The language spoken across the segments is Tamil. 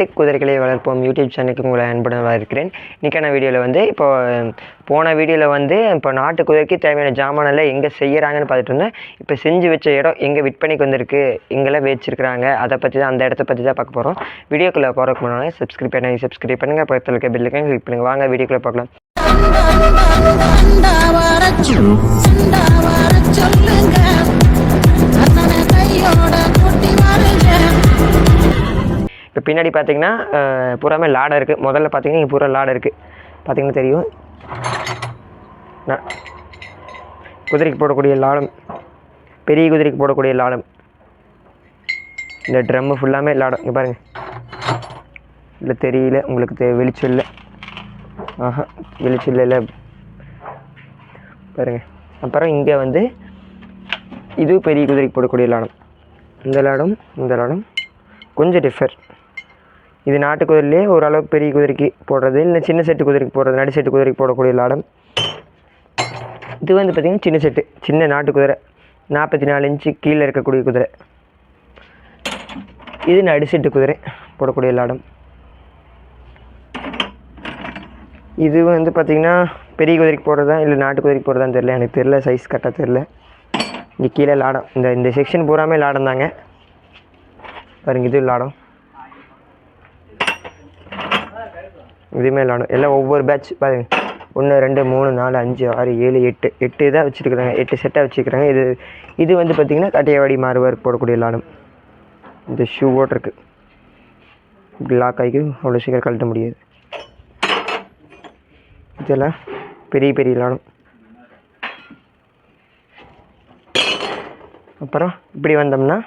டெக் குதிரைகளை வளர்ப்போம். யூடியூப் சேனலுக்கு உங்களை அன்புடன் வரவேற்கிறேன் இன்றைக்கான வீடியோவில் வந்து இப்போ போன வீடியோவில் வந்து இப்போ நாட்டு குதிரைக்கு தேவையான ஜாமானெல்லாம் எங்கே செய்கிறாங்கன்னு பார்த்துட்டு இருந்தேன். இப்போ செஞ்சு வச்ச இடம் எங்கே விற்பனைக்கு வந்திருக்கு எங்கெல்லாம் வச்சிருக்கிறாங்க. அதை பற்றி தான் அந்த இடத்த பற்றி தான் பார்க்க போகிறோம் வீடியோக்குள்ளே போகிறதுக்கு முன்னாடி சப்ஸ்கிரைப் பண்ணி சப்ஸ்கிரைப் பண்ணுங்கள் பக்கத்தில் இருக்க பில்லுக்கு கிளிக் பண்ணுங்கள் வாங்க வீடியோக்குள்ளே பார்க்கலாம் சொல்லுங்க. இப்போ பின்னாடி பார்த்தீங்கன்னா பூராமே லாடை இருக்குது முதல்ல பார்த்தீங்கன்னா இங்கே பூரா லாடை இருக்குது பார்த்தீங்கன்னா தெரியும். நான் குதிரைக்கு போடக்கூடிய லாடம். பெரிய குதிரைக்கு போடக்கூடிய லாடம். இந்த ட்ரம்மு ஃபுல்லாமே லாடம். இங்கே பாருங்கள் இல்லை தெரியல. உங்களுக்கு தெ வெளிச்சம் இல்லை. ஆஹா வெளிச்சம் இல்லை பாருங்கள் அப்புறம் இங்கே வந்து இது பெரிய குதிரைக்கு போடக்கூடிய லாடம். இந்த லாடம் இந்த லாடம். கொஞ்சம் டிஃபர் இது நாட்டு குதிரையிலே ஓரளவுக்கு பெரிய குதிரைக்கு போடுறது. இல்லை சின்ன செட்டு குதிரைக்கு போடுறது. நடு செட்டு குதிரைக்கு போடக்கூடிய லாடம். இது வந்து பார்த்திங்கன்னா சின்ன செட்டு சின்ன நாட்டு குதிரை. நாற்பத்தி நாலு இன்ச்சு கீழே இருக்கக்கூடிய குதிரை. இது நடு செட்டு குதிரை போடக்கூடிய லாடம். இது வந்து பார்த்திங்கன்னா பெரிய குதிரைக்கு போடுறதா இல்லை நாட்டு குதிரைக்கு போடுறதான்னு தெரில எனக்கு தெரில சைஸ் கரெக்டாக தெரில இங்கே கீழே லாடம். இந்த இந்த செக்ஷன் பூராமே லாடம் தாங்க. பாருங்க இது லாடம். இதுவுமே விளாடும் எல்லாம் ஒவ்வொரு பேட்ச் பாருங்க. ஒன்று ரெண்டு மூணு நாலு அஞ்சு ஆறு ஏழு எட்டு. எட்டு இதாக வச்சுருக்குறாங்க. எட்டு செட்டாக வச்சுருக்குறாங்க. இது இது வந்து பார்த்திங்கன்னா கட்டையவாடி மாறுவார் போடக்கூடிய லாடம் இந்த ஷூ இருக்குது இப்படி லாக் ஆகி அவ்வளோ சீக்கிரம் கழட்ட முடியாது. இதெல்லாம் பெரிய பெரிய லாடம் அப்புறம் இப்படி வந்தோம்னா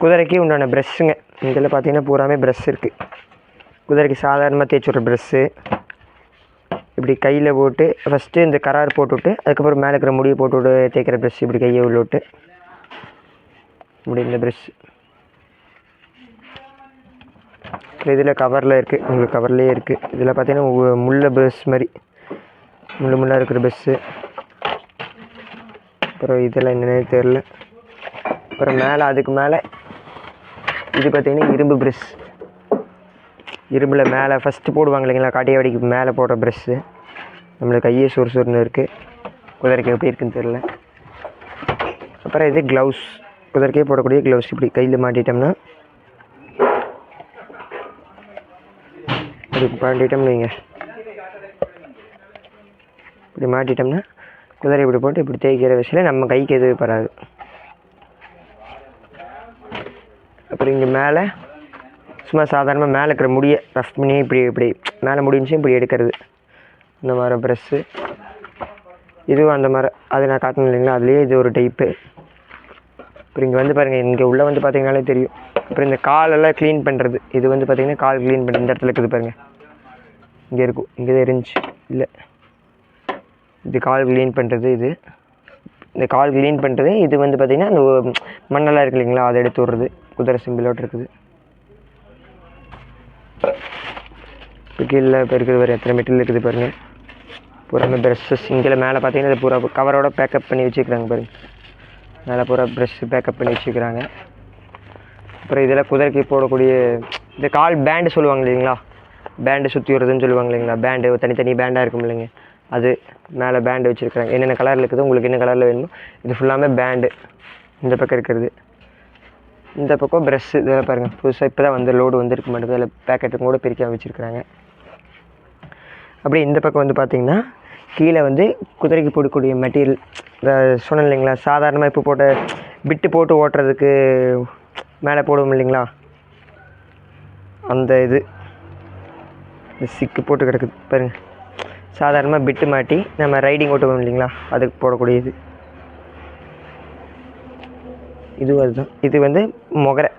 குதிரைக்கு உண்டான ப்ரெஷ்ஷுங்க இதில் பார்த்தீங்கன்னா பூராமே ப்ரெஷ் இருக்குது குதிரைக்கு சாதாரணமாக தேய்ச்சி விட்ற ப்ரெஷ்ஷு இப்படி கையில் போட்டு ஃபஸ்ட்டு இந்த கரார் போட்டுவிட்டு அதுக்கப்புறம் மேலே இருக்கிற முடியை போட்டு விட்டு தேய்க்கிற ப்ரெஷ் இப்படி கையை உள்ள விட்டு இப்படி இந்த ப்ரெஷ் இதில் கவரில் இருக்குது உங்களுக்கு கவர்லேயே இருக்குது இதில் பார்த்தீங்கன்னா உ- முள்ள ப்ரெஷ் மாதிரி. முள்ளு முள்ளாக இருக்கிற ப்ரெஷ்ஷு அப்புறம் இதெல்லாம் என்னென்னே தெரில அப்புறம் மேலே அதுக்கு மேலே இது பார்த்தீங்கன்னா இரும்பு ப்ரெஷ் இரும்பில் மேலே ஃபஸ்ட்டு போடுவாங்க இல்லைங்களா காட்டியாவடிக்கு மேலே போடுற ப்ரெஷ்ஷு நம்மளுக்கு கையே சுறு சுறுன்னு இருக்குது குதிரைக்கு எப்படி இருக்குன்னு தெரில அப்புறம் இது க்ளவுஸ் குதிரைக்கே போடக்கூடிய க்ளவுஸ் இப்படி கையில் மாட்டிட்டோம்னா இப்படி மாட்டிட்டோம்னு வைங்க. இப்படி மாட்டிட்டோம்னா குதிரை இப்படி போட்டு இப்படி தேய்க்கிற விஷயம் நம்ம கைக்கு எதுவும் வராது. அப்புறம் இங்கே மேலே சும்மா சாதாரணமாக மேலே இருக்கிற முடியை ரஃப் பண்ணி இப்படி இப்படி மேலே முடிஞ்சு இப்படி எடுக்கிறது. இந்த மாதிரி ப்ரெஷ்ஷு இதுவும் அந்த மாதிரி அது நான் காட்டணும் இல்லைங்களா? அதுலேயே இது ஒரு டைப்பு அப்புறம் இங்கே வந்து பாருங்கள் இங்கே உள்ளே வந்து பார்த்தீங்கனாலே தெரியும். அப்புறம் இந்த காலெல்லாம் க்ளீன் பண்ணுறது இது வந்து பார்த்தீங்கன்னா கால் க்ளீன் பண்ணுறது இந்த இடத்துல இருக்குது பாருங்கள் இங்கே இருக்கும். இங்கே தான் இருந்துச்சு. இல்லை. இது கால் க்ளீன் பண்ணுறது இது. இந்த கால் க்ளீன் பண்ணுறது இது வந்து பார்த்திங்கன்னா அந்த மண்ணெல்லாம் இருக்கு இல்லைங்களா? அதை எடுத்து விட்றது. குதிரை சிம்பிளோட்டு இருக்குது. இப்போ கீழே இப்போ இருக்குது பாரு எத்தனை மெட்டீரியல் இருக்குது பாருங்கள் பூராமே ப்ரெஷ்ஷஸ் இங்கே மேலே பார்த்தீங்கன்னா இது பூரா கவரோட பேக்கப் பண்ணி வச்சுக்கிறாங்க பாருங்கள் மேலே பூரா ப்ரெஷ்ஷு பேக்கப் பண்ணி வச்சுக்கிறாங்க அப்புறம் இதெல்லாம் குதிரைக்கு போடக்கூடிய இந்த கால் பேண்டு சொல்லுவாங்க இல்லைங்களா? பேண்டு சுற்றி வருதுன்னு சொல்லுவாங்க இல்லைங்களா? பேண்டு தனித்தனி பேண்டாக இருக்கும் இல்லைங்க. அது மேலே பேண்டு வச்சுருக்குறாங்க. என்னென்ன கலரில் இருக்குது உங்களுக்கு என்ன கலரில் வேணுமோ இது ஃபுல்லாமே பேண்டு இந்த பக்கம் இருக்கிறது. இந்த பக்கம் ப்ரெஷ் இதெல்லாம் பாருங்கள் புதுசாக இப்போ தான் வந்து லோடு வந்துருக்க மாட்டேங்குது அதில் பேக்கெட்டும் கூட பிரிக்க வச்சுருக்குறாங்க அப்படியே இந்த பக்கம் வந்து பார்த்தீங்கன்னா கீழே வந்து குதிரைக்கு போடக்கூடிய மெட்டீரியல் சொன்னேன் இல்லைங்களா சாதாரணமாக இப்போ போட்ட பிட்டு போட்டு ஓட்டுறதுக்கு மேலே போடுவோம் இல்லைங்களா? அந்த இது இந்த சிக்கு போட்டு கிடக்குது பாருங்கள் சாதாரணமாக பிட்டு மாட்டி நம்ம ரைடிங் ஓட்டுவோம் இல்லைங்களா அதுக்கு போடக்கூடியது. இது அதுதான் இது வந்து முகரை.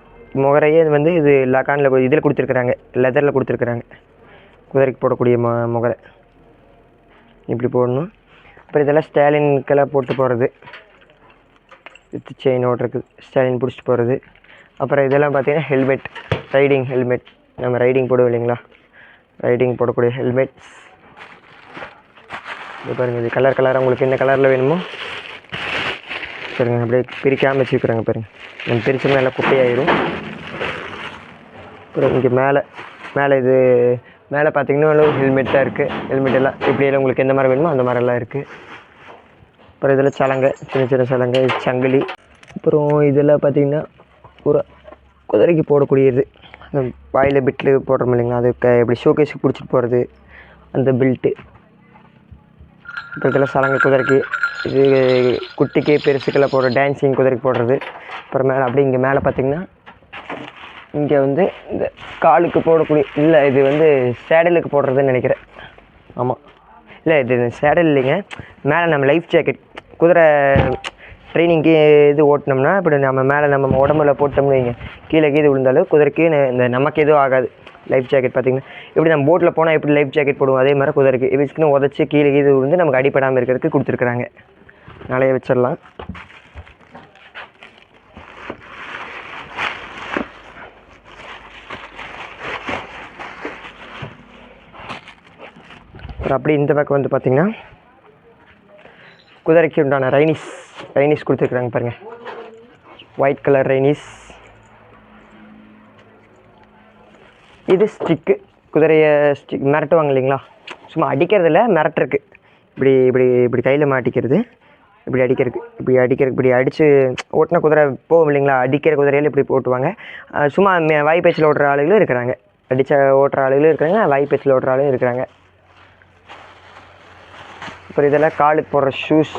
முகரையே இது வந்து இது லகானில் இதில் கொடுத்துருக்குறாங்க. லெதரில் கொடுத்துருக்குறாங்க. குதிரைக்கு போடக்கூடிய மொ முகரை. இப்படி போடணும். அப்புறம் இதெல்லாம் ஸ்டாலின்கெல்லாம் போட்டு போகிறது வித் செயின் ஓட்டுறதுக்கு ஸ்டாலின் பிடிச்சிட்டு போகிறது அப்புறம் இதெல்லாம் பார்த்தீங்கன்னா ஹெல்மெட் ரைடிங் ஹெல்மெட் நம்ம ரைடிங் போடுவோம் இல்லைங்களா? ரைடிங் போடக்கூடிய ஹெல்மெட்ஸ் இது பாருங்கள் இது கலர் கலராக உங்களுக்கு என்ன கலரில் வேணுமோ பாருங்கள் அப்படியே பிரிக்காமல் வச்சுருக்குறாங்க பாருங்கள் நம்ம பிரிச்சோம்னா எல்லாம் குப்பையாயிரும். அப்புறம் இங்கே மேலே மேலே இது மேலே பார்த்தீங்கன்னா ஹெல்மெட் தான் இருக்குது ஹெல்மெட் எல்லாம் இப்படியெல்லாம் உங்களுக்கு எந்த மாதிரி வேணுமோ அந்த மாதிரிலாம் இருக்குது அப்புறம் இதில் சலங்கை சின்ன சின்ன சலங்கை சங்கிலி. அப்புறம் இதெல்லாம் பார்த்தீங்கன்னா ஒரு குதிரைக்கு போடக்கூடியது. அந்த வாயில் பிட்டில் போடுறோம் இல்லைங்களா அது க இப்படி ஷோகேஸுக்கு பிடிச்சிட்டு போகிறது அந்த பெல்ட்டு அப்புறத்தில் சலங்கை குதிரைக்கு இது குட்டிக்கு பெருசுக்கெல்லாம் போடுற டான்ஸிங் குதிரைக்கு போடுறது. அப்புறம் மேலே அப்படியே இங்கே மேலே பார்த்தீங்கன்னா இங்கே வந்து இந்த காலுக்கு போடக்கூடிய இல்லை இது வந்து சேடலுக்கு போடுறதுன்னு நினைக்கிறேன். ஆமாம் இல்லை இது சேடல் இல்லைங்க. மேலே நம்ம லைஃப் ஜாக்கெட் குதிரை ட்ரைனிங்க்கு இது ஓட்டினோம்னா இப்படி நம்ம மேலே நம்ம உடம்புல போட்டோம்னு வைங்க. கீழே கீழே விழுந்தாலும் குதிரைக்கு இந்த நமக்கு எதுவும் ஆகாது. லைஃப் ஜாக்கெட் பார்த்தீங்கன்னா எப்படி நம்ம போட்டில் போனால் எப்படி லைஃப் ஜாக்கெட் போடுவோம் அதே மாதிரி குதிரைக்கு. இதுக்குன்னு உதச்சி கீழே கீழே விழுந்து நமக்கு அடிப்படாமல் இருக்கிறதுக்கு கொடுத்துருக்குறாங்க. நிறைய வச்சிடலாம். அப்புறம் அப்படி இந்த பக்கம் வந்து பார்த்திங்கன்னா குதிரைக்கு உண்டான ரைனிஸ் ரைனிஸ் கொடுத்துருக்குறாங்க பாருங்கள் ஒயிட் கலர் ரைனிஸ் இது ஸ்டிக்கு குதிரையை ஸ்டிக் மிரட்டுவாங்க இல்லைங்களா? சும்மா அடிக்கிறதில்ல மிரட்டுறக்கு இப்படி இப்படி இப்படி கையில் மாட்டிக்கிறது. இப்படி அடிக்கிறதுக்கு இப்படி அடிக்கிறதுக்கு இப்படி அடித்து ஓட்டின குதிரை போகும் இல்லைங்களா? அடிக்கிற குதிரையில இப்படி போட்டுவாங்க. சும்மா மே- வாய் ஓட்டுற ஆளுகளும் இருக்கிறாங்க. அடித்த ஓட்டுற ஆளுகளும் இருக்கிறாங்க வாய்ப்பேச்சில் ஓட்டுற ஆளும் இருக்கிறாங்க. அப்புறம் இதெல்லாம் காலுக்கு போடுற ஷூஸ்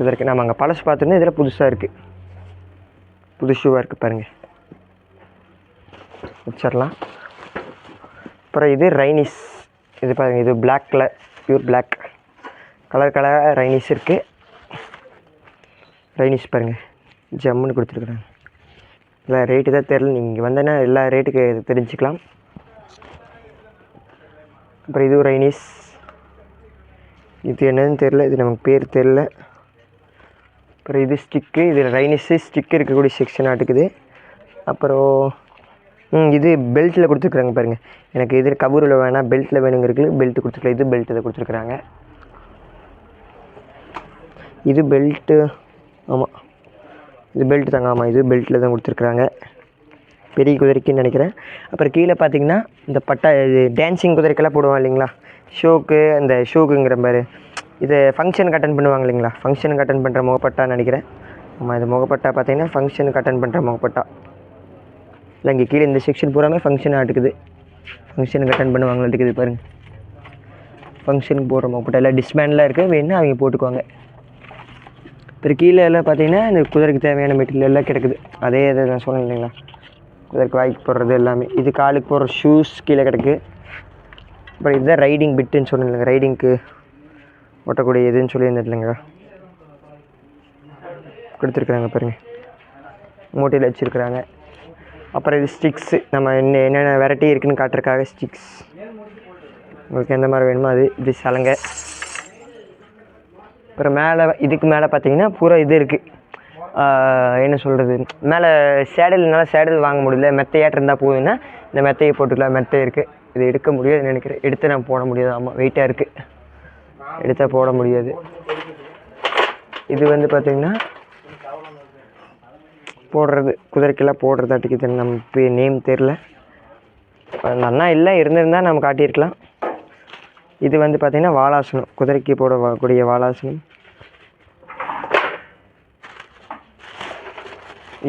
இதற்கு நம்ம அங்கே பழசு பார்த்துருந்தோம் இதில் புதுசாக இருக்குது புது ஷூவாக இருக்குது பாருங்கள் வச்சிடலாம். அப்புறம் இது ரைனிஸ். இது பாருங்க இது black colour pure black colour கலராக ரைனிஸ் இருக்குது ரைனிஸ் பாருங்கள் ஜம்முன்னு கொடுத்துருக்குறாங்க. இல்லை ரேட்டு தான் தெரில நீங்கள் வந்தேன்னா எல்லா ரேட்டுக்கு தெரிஞ்சுக்கலாம். அப்புறம் இதுவும் ரைனிஸ். இது என்னன்னு தெரில இது நமக்கு பேர் தெரில அப்புறம் இது ஸ்டிக்கு இது ரைனிஸு ஸ்டிக் இருக்கக்கூடிய செக்ஷன் ஆட்டுக்குது. அப்புறம் இது பெல்ட்டில் கொடுத்துருக்குறாங்க பாருங்கள் எனக்கு இது கபூரில் வேணாம் பெல்ட்டில் வேணுங்கிறது பெல்ட் கொடுத்துருக்கல. இது பெல்ட் இதை கொடுத்துருக்குறாங்க. இது பெல்ட்டு ஆமாம் இது பெல்ட் தாங்க ஆமாம் இது பெல்ட்டில் தான் கொடுத்துருக்குறாங்க. பெரிய குதிரைக்குன்னு நினைக்கிறேன். அப்புறம் கீழே பார்த்தீங்கன்னா இந்த பட்டா இது டான்ஸிங் குதிரைக்கெல்லாம் போடுவாங்க இல்லைங்களா? ஷோக்கு அந்த ஷோக்குங்கிற மாதிரி. இது ஃபங்க்ஷனுக்கு அட்டன் பண்ணுவாங்க இல்லைங்களா? ஃபங்க்ஷனுக்கு அட்டன் பண்ணுற முகப்பட்டான்னு நினைக்கிறேன். ஆமாம் இது முகப்பட்டா பார்த்தீங்கன்னா ஃபங்க்ஷனுக்கு அட்டன் பண்ணுற முகப்பட்டா. இல்லை இங்கே கீழே இந்த செக்ஷன் பூராமே ஃபங்க்ஷன் ஆட்டுக்குது. ஃபங்க்ஷனுக்கு அட்டன் பண்ணுவாங்களா இருக்குது பாருங்கள் ஃபங்க்ஷனுக்கு போடுறோம். முகப்பட்டா எல்லாம் டிஸ்பேண்ட்லாம் இருக்குது வேணும்னா அவங்க போட்டுக்குவாங்க. இப்போ கீழே எல்லாம் பார்த்தீங்கன்னா இந்த குதிரைக்கு தேவையான மெட்டீரியல் எல்லாம் கிடக்குது. அதே இதை நான் சொன்னேன் இல்லைங்களா? குதிரைக்கு வாய்க்கு போடுறது எல்லாமே. இது காலுக்கு போடுற ஷூஸ் கீழே கிடக்கு. அப்புறம் இதுதான் ரைடிங் பிட்டுன்னு சொன்னேன் இல்லைங்க ரைடிங்க்கு ஓட்டக்கூடிய இதுன்னு சொல்லியிருந்தேன் இல்லைங்களா? கொடுத்துருக்குறாங்க பாருங்கள் மூட்டையில் வச்சுருக்குறாங்க. அப்புறம் இது ஸ்டிக்ஸு நம்ம என்ன என்னென்ன வெரைட்டி இருக்குதுன்னு காட்டுறதுக்காக ஸ்டிக்ஸ் உங்களுக்கு எந்த மாதிரி வேணுமோ அது இது சலங்கை அப்புறம் மேலே இதுக்கு மேலே பார்த்தீங்கன்னா பூரா இது இருக்குது என்ன சொல்கிறது மேலே சேடல்னால சேடல் வாங்க முடியல. மெத்தையாட்டு இருந்தால் போதுன்னா இந்த மெத்தையை போட்டுக்கலாம். மெத்தை இருக்குது இது எடுக்க முடியாதுன்னு நினைக்கிறேன். எடுத்து நான் போட முடியாது. ஆமாம் வெயிட்டாக இருக்குது எடுத்தால் போட முடியாது. இது வந்து பார்த்திங்கன்னா போடுறது குதிரைக்கெல்லாம் போடுறதாட்டுக்கு தெரியல நம்ம நேம் தெரில அந்த அண்ணா இல்லை இருந்திருந்தால் நம்ம காட்டியிருக்கலாம். இது வந்து பார்த்திங்கன்னா வாலாசனம் குதிரைக்கு போடக்கூடிய வாலாசனம்.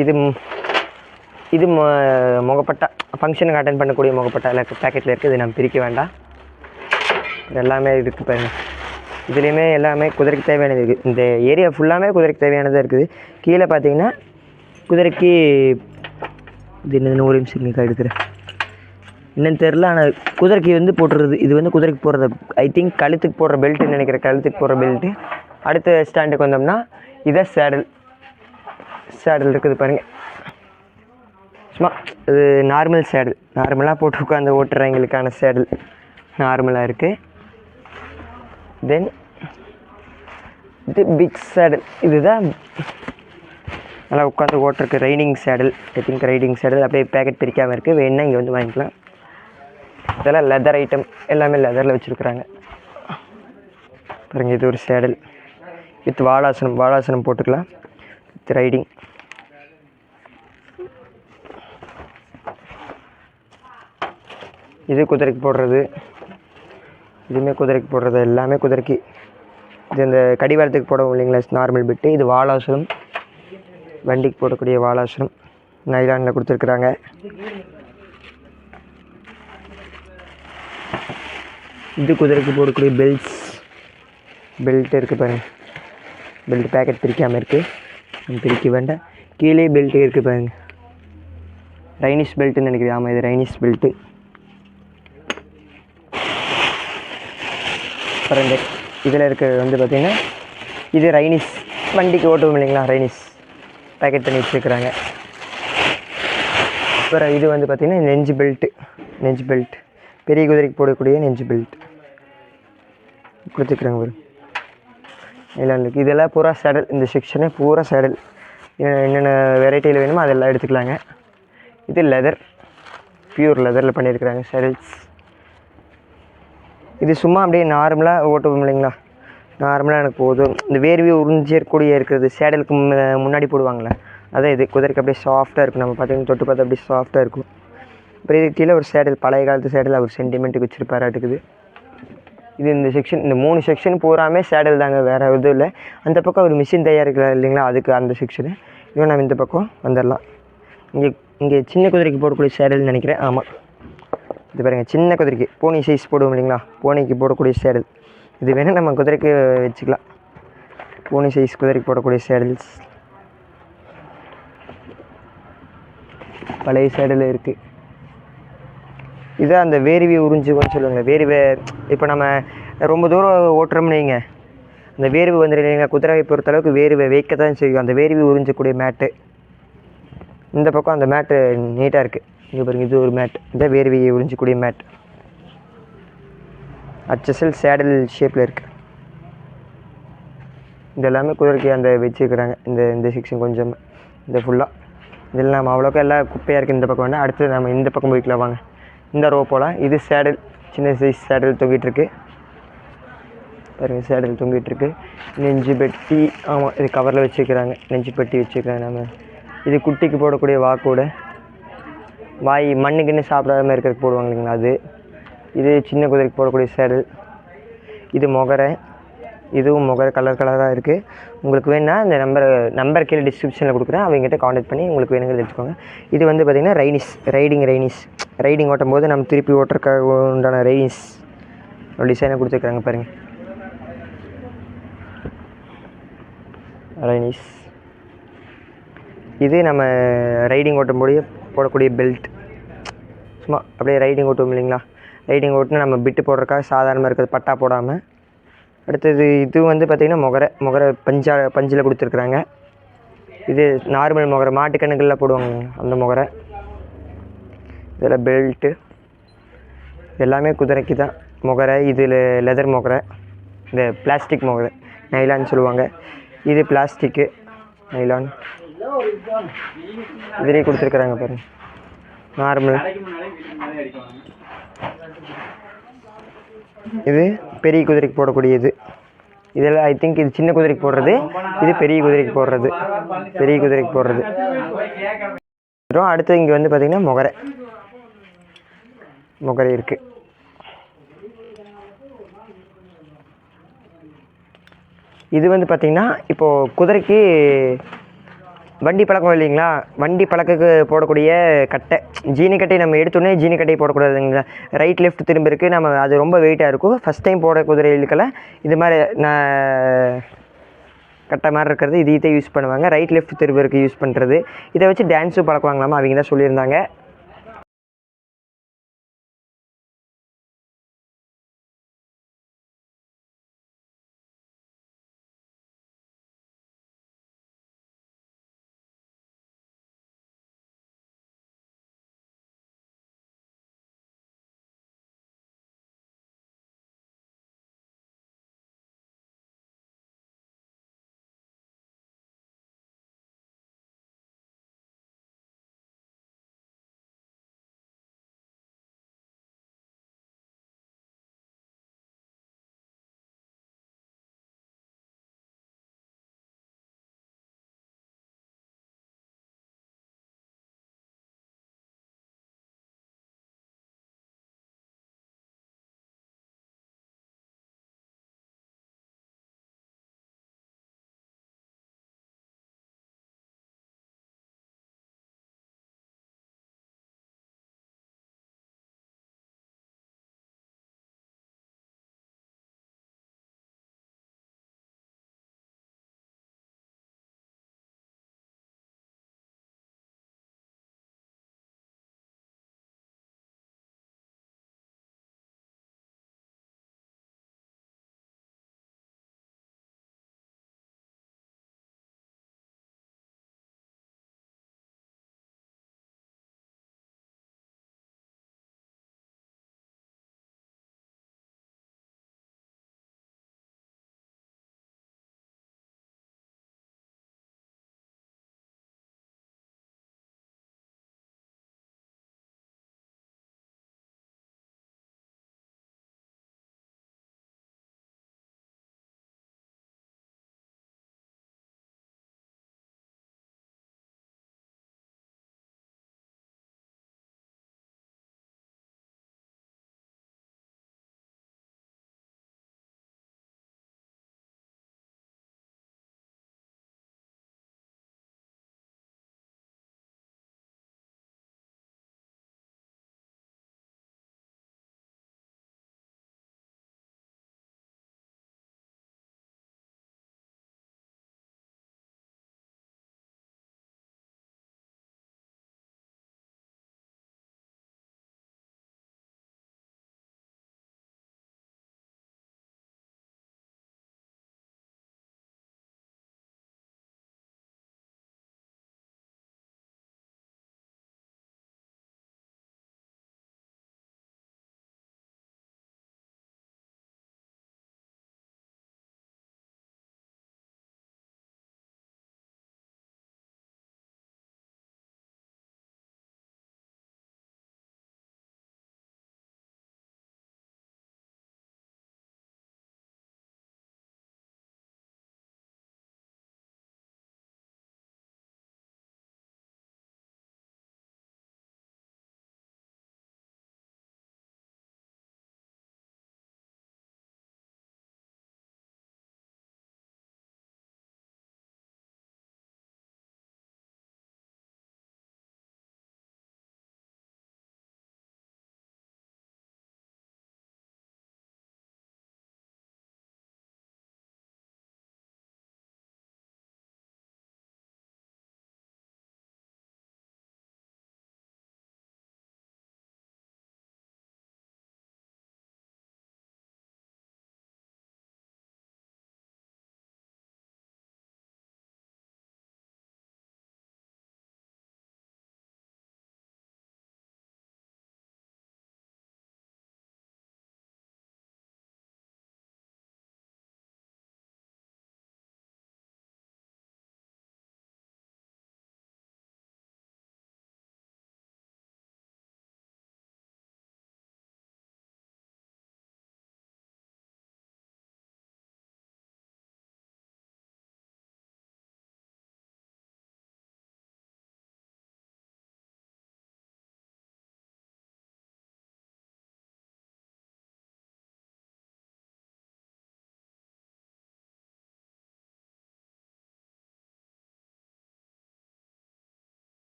இது இது மொ முகப்பட்டா ஃபங்க்ஷனுக்கு அட்டன் பண்ணக்கூடிய முகப்பட்டா இல்லை பேக்கெட்டில் இருக்குது இது நம்ம பிரிக்க வேண்டாம். எல்லாமே இருக்குது பாருங்க. இதுலேயுமே எல்லாமே குதிரைக்கு தேவையானது இருக்குது இந்த ஏரியா ஃபுல்லாமே குதிரைக்கு தேவையானதாக இருக்குது. கீழே பார்த்தீங்கன்னா குதிரைக்கு இது என்னதுன்னு ஒரு நிமிஷம் இங்கே எடுக்கிறேன். என்னன்னு தெரில ஆனால் குதிரைக்கு வந்து போட்டுறது இது வந்து குதிரைக்கு போடுறது. ஐ திங்க் கழுத்துக்கு போடுற பெல்ட்டுன்னு நினைக்கிறேன் கழுத்துக்கு போடுற பெல்ட்டு அடுத்த ஸ்டாண்டுக்கு வந்தோம்னா இதான் சேடல் சேடல் இருக்குது பாருங்கள் சும்மா இது நார்மல் சேடல் நார்மலாக போட்டு உட்காந்து ஓட்டுறவங்களுக்கான சேடல் நார்மலாக இருக்குது தென் இது பிக் சேடல் இதுதான் நல்லா உட்காந்து ஓட்டுறக்கு riding saddle I think riding saddle அப்படியே பேக்கெட் பிரிக்காமல் இருக்குது வேணுன்னா இங்கே வந்து வாங்கிக்கலாம். இதெல்லாம் லெதர் ஐட்டம் எல்லாமே லெதரில் வச்சுருக்குறாங்க. பாருங்கள் இது ஒரு சேடல் வித் வாலாசனம் வாலாசனம் போட்டுக்கலாம். வித் ரைடிங் இது குதிரைக்கு போடுறது. இதுவுமே குதிரைக்கு போடுறது. எல்லாமே குதிரைக்கு. இது இந்த கடிவாளத்துக்கு போடுவோம் இல்லைங்களா? நார்மல் பிட்டு இது வாலாசனம். வண்டிக்கு போடக்கூடிய வாலாசுரம் நைலானில் கொடுத்துருக்குறாங்க. இது குதிரைக்கு போடக்கூடிய பெல்ட்ஸ் பெல்ட் இருக்குது பாருங்க. பெல்ட் பேக்கெட் பிரிக்காமல் இருக்குது பிரிக்க வேண்டாம். கீழே பெல்ட் இருக்குது பாருங்க. ரைனிஷ் பெல்ட்டுன்னு நினைக்கிறேன். ஆமாம் இது ரைனிஷ் பெல்ட்டு அப்புறம் இந்த இதில் இருக்கிறது வந்து பார்த்திங்கன்னா இது ரைனிஸ் வண்டிக்கு ஓட்டுவோம் இல்லைங்களா ரைனிஸ் பேக்கெட் பண்ணி வச்சுருக்குறாங்க. அப்புறம் இது வந்து பார்த்திங்கன்னா நெஞ்சு பெல்ட்டு நெஞ்சு பெல்ட் பெரிய குதிரைக்கு போடக்கூடிய நெஞ்சு பெல்ட் கொடுத்துருக்குறாங்க ஒரு இதெல்லாம் இதெல்லாம் பூரா சேடல் இந்த செக்ஷனே பூரா சேடல் என்னென்ன வெரைட்டியில் வேணுமோ அதெல்லாம் எடுத்துக்கலாங்க. இது லெதர் பியூர் லெதரில் பண்ணியிருக்கிறாங்க சேடல்ஸ் இது சும்மா அப்படியே நார்மலாக ஓட்டுவோம் இல்லைங்களா? நார்மலாக எனக்கு போதும். இந்த வேர்வை உறிஞ்சிருக்கூடிய இருக்கிறது சேடலுக்கு முன்னாடி போடுவாங்களே அதான் இது. குதிரைக்கு அப்படியே சாஃப்டாக இருக்கும். நம்ம பார்த்தீங்கன்னா தொட்டு பார்த்தா அப்படியே சாஃப்டாக இருக்கும். அப்புறம் இது கீழே ஒரு சேடல் பழைய காலத்து சேடல் அவர் சென்டிமெண்ட்டுக்கு வச்சுருப்பாராட்டுக்குது இது இந்த செக்ஷன் இந்த மூணு செக்ஷன் பூராமே சேடல் தாங்க வேறு எதுவும் இல்லை. அந்த பக்கம் ஒரு மிஷின் தயாரிக்கலாம் இல்லைங்களா அதுக்கு அந்த செக்ஷனு இன்னும் நம்ம இந்த பக்கம் வந்துடலாம். இங்கே இங்கே சின்ன குதிரைக்கு போடக்கூடிய சேடல்னு நினைக்கிறேன். ஆமாம் இது பாருங்கள் சின்ன குதிரைக்கு போனி சைஸ் போடுவோம் இல்லைங்களா போனிக்கு போடக்கூடிய சேடல். இது வேணால் நம்ம குதிரைக்கு வச்சுக்கலாம். போனி சைஸ் குதிரைக்கு போடக்கூடிய சேடல்ஸ் பழைய சேடல் இருக்குது இது அந்த வேர்வியை உறிஞ்சுக்கோன்னு சொல்லுவாங்க. வேர்வை இப்போ நம்ம ரொம்ப தூரம் ஓட்டுறோம்னு வைங்க. அந்த வேர்வை வந்துடும் இல்லைங்க குதிரையை பொறுத்தளவுக்கு வேர்வை வைக்க தான் செய்யும். அந்த வேர்வை உறிஞ்சக்கூடிய மேட்டு இந்த பக்கம் அந்த மேட்டு நீட்டாக இருக்குது இங்கே பாருங்கள் இது ஒரு மேட் இந்த வேர்வையை உறிஞ்சக்கூடிய மேட் அச்சசல் சேடல் ஷேப்பில் இருக்குது இது எல்லாமே குதிரைக்கு அந்த வச்சுருக்குறாங்க. இந்த இந்த செக்ஷன் கொஞ்சம் இந்த ஃபுல்லாக இதில் நம்ம அவ்வளோக்கா எல்லாம் குப்பையாக இருக்குது இந்த பக்கம். வேணால் அடுத்து நம்ம இந்த பக்கம் போய்க்கலாம் வாங்க. இந்த ரோ போகலாம் இது சேடல் சின்ன சைஸ் சேடல் தொங்கிட்டு இருக்கு. பாருங்க சேடல் தொங்கிட்டுருக்கு நெஞ்சு பெட்டி ஆமாம் இது கவரில் வச்சுருக்கிறாங்க. நெஞ்சு பெட்டி வச்சுருக்கிறாங்க நம்ம. இது குட்டிக்கு போடக்கூடிய வாக்கூட வாய் மண்ணுக்குன்னு சாப்பிடாம இருக்கிறதுக்கு போடுவாங்க இல்லைங்களா அது. இது சின்ன குதிரைக்கு போடக்கூடிய சேடல் இது முகரை. இதுவும் முகர கலர் கலராக இருக்குது உங்களுக்கு வேணால் இந்த நம்பர் நம்பர் கீழே டிஸ்கிரிப்ஷனில் கொடுக்குறேன். அவங்ககிட்ட காண்டாக்ட் பண்ணி உங்களுக்கு வேணுங்கிறது எடுத்துக்கோங்க இது வந்து பார்த்திங்கன்னா ரைனிஸ் ரைடிங் ரைனிஸ் ரைடிங் ஓட்டும் போது நம்ம திருப்பி ஓட்டுறதுக்காக உண்டான ரைனிஸ் ஒரு டிசைனை கொடுத்துருக்குறாங்க பாருங்கள் ரைனிஸ் இது நம்ம ரைடிங் ஓட்டும் போது போடக்கூடிய பெல்ட் சும்மா அப்படியே ரைடிங் ஓட்டுவோம் இல்லைங்களா? லைட்டிங் ஓட்டுனா நம்ம பிட்டு போடுறதுக்காக சாதாரணமாக இருக்கிறது பட்டா போடாமல் அடுத்தது இது வந்து பார்த்திங்கன்னா முகரை முகரை பஞ்சா பஞ்சில் கொடுத்துருக்குறாங்க. இது நார்மல் முகரை மாட்டுக்கணுகளில் போடுவாங்க அந்த முகரை. இதில் பெல்ட்டு. எல்லாமே குதிரைக்கு தான் முகரை இதில் லெதர் முகரை இந்த பிளாஸ்டிக் முகரை நைலான்னு சொல்லுவாங்க. இது பிளாஸ்டிக்கு நைலான். இதிலே கொடுத்துருக்குறாங்க பாருங்கள் நார்மல். இது பெரிய குதிரைக்கு போடக்கூடியது. இதில் ஐ திங்க் இது சின்ன குதிரைக்கு போடுறது இது பெரிய குதிரைக்கு போடுறது பெரிய குதிரைக்கு போடுறது. அப்புறம் அடுத்து இங்கே வந்து பார்த்திங்கன்னா முகரை. முகரை இருக்குது இது வந்து பார்த்திங்கன்னா இப்போது குதிரைக்கு வண்டி பழக்கம் இல்லைங்களா? வண்டி பழக்கக்கு போடக்கூடிய கட்டை ஜீனி கட்டை நம்ம எடுத்தோடனே ஜீனி கட்டை போடக்கூடாதுங்களா ரைட் லெஃப்ட் திரும்ப இருக்குது நம்ம அது ரொம்ப வெயிட்டாக இருக்கும். ஃபஸ்ட் டைம் போட குதிரைகளுக்கெல்லாம் இது மாதிரி நான் கட்டை மாதிரி இருக்கிறது. இதையத்தை யூஸ் பண்ணுவாங்க. ரைட் லெஃப்ட் திரும்ப யூஸ் பண்ணுறது இதை வச்சு டான்ஸும் பழக்குவாங்களாமா அவங்க தான் சொல்லியிருந்தாங்க.